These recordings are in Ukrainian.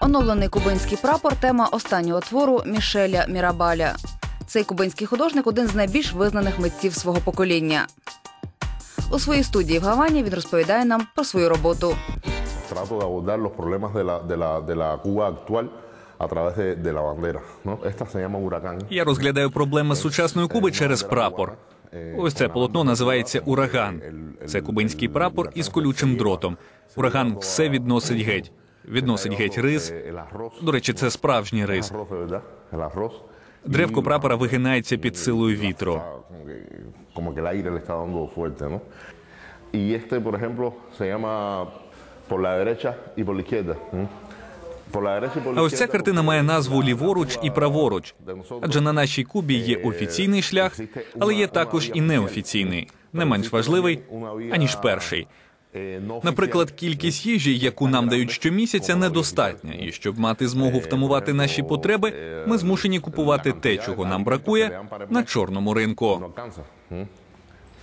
Оновлений кубинський прапор тема останнього твору Мішеля Мірабаля. Цей кубинський художник один з найбільш визнаних митців свого покоління. У своїй студії в Гавані він розповідає нам про свою роботу. trato de abordar los problemas de la, de la, de la Cuba actual a través de, de la bandera. ¿no? Esta se llama Huracán. Я розглядаю проблеми сучасної Куби через прапор. Ось це полотно називається ураган. Це кубинський прапор із колючим дротом. Ураган все відносить геть. Відносить геть рис. Eh, До речі, це справжній рис. Древко прапора вигинається під силою вітру. ¿no? Y este, por ejemplo, se llama por la derecha y por la izquierda. А ось ця картина має назву ліворуч і праворуч. Адже на нашій Кубі є офіційний шлях, але є також і неофіційний, не менш важливий аніж перший. Наприклад, кількість їжі, яку нам дають щомісяця, недостатня, і щоб мати змогу втамувати наші потреби, ми змушені купувати те, чого нам бракує, на чорному ринку.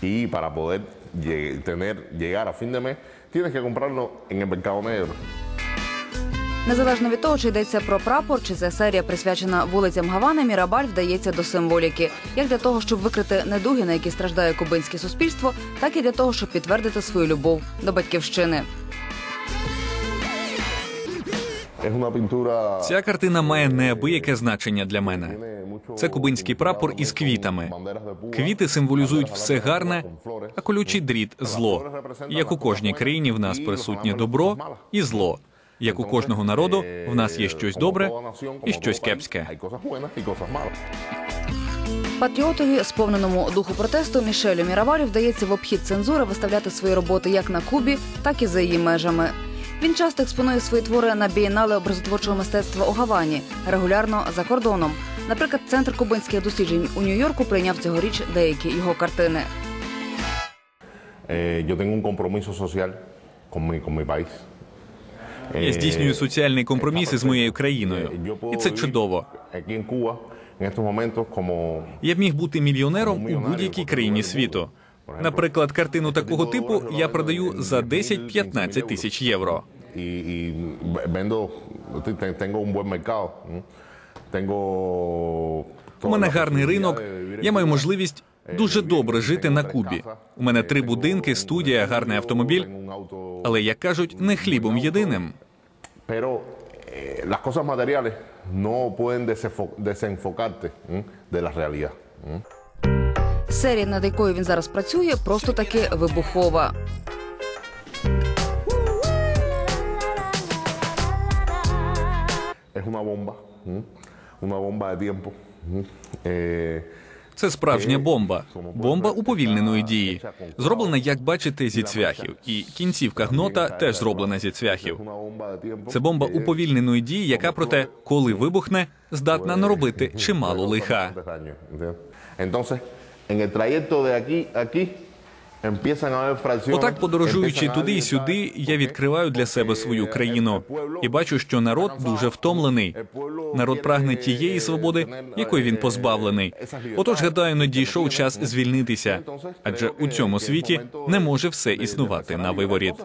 І para poder tener, llegar a fin de mes, tienes que comprarlo en el mercado negro. Незалежно від того, чи йдеться про прапор, чи це серія присвячена вулицям Гавани, Мірабаль вдається до символіки, як для того, щоб викрити недуги, на які страждає кубинське суспільство, так і для того, щоб підтвердити свою любов до батьківщини. Ця картина має неабияке значення для мене. Це кубинський прапор із квітами. Квіти символізують все гарне, а колючий дріт зло. Як у кожній країні в нас присутнє добро і зло. Як у кожного народу в нас є щось добре і щось кепське. Патріотові, сповненому духу протесту, Мішелю Мірабалю вдається в обхід цензури виставляти свої роботи як на Кубі, так і за її межами. Він часто експонує свої твори на бієнале образотворчого мистецтва у Гавані, регулярно за кордоном. Наприклад, центр кубинських досліджень у Нью-Йорку прийняв цьогоріч деякі його картини. Yo tengo un compromiso social con mi, con mi país. Я здійснюю соціальний компроміс із моєю країною, і це чудово. Я б міг бути мільйонером у будь-якій країні світу. Наприклад, картину такого типу я продаю за 10-15 тисяч євро. У мене гарний ринок. Я маю можливість дуже добре жити на Кубі. У мене три будинки, студія, гарний автомобіль. Але як кажуть, не хлібом єдиним. Pero las cosas materiales no pueden desenfocarte de la realidad. Серія, над якою він зараз працює, просто таки вибухова. Es una bomba, una bomba de tiempo. Це справжня бомба. Бомба уповільненої дії. Зроблена, як бачите, зі цвяхів. І кінцівка гнота теж зроблена зі цвяхів. Це бомба уповільненої дії, яка проте, коли вибухне, здатна наробити чимало лиха. Отак, подорожуючи туди і сюди, я відкриваю для себе свою країну і бачу, що народ дуже втомлений. Народ прагне тієї свободи, якої він позбавлений. Отож, гадаю, надійшов час звільнитися, адже у цьому світі не може все існувати на виворіт.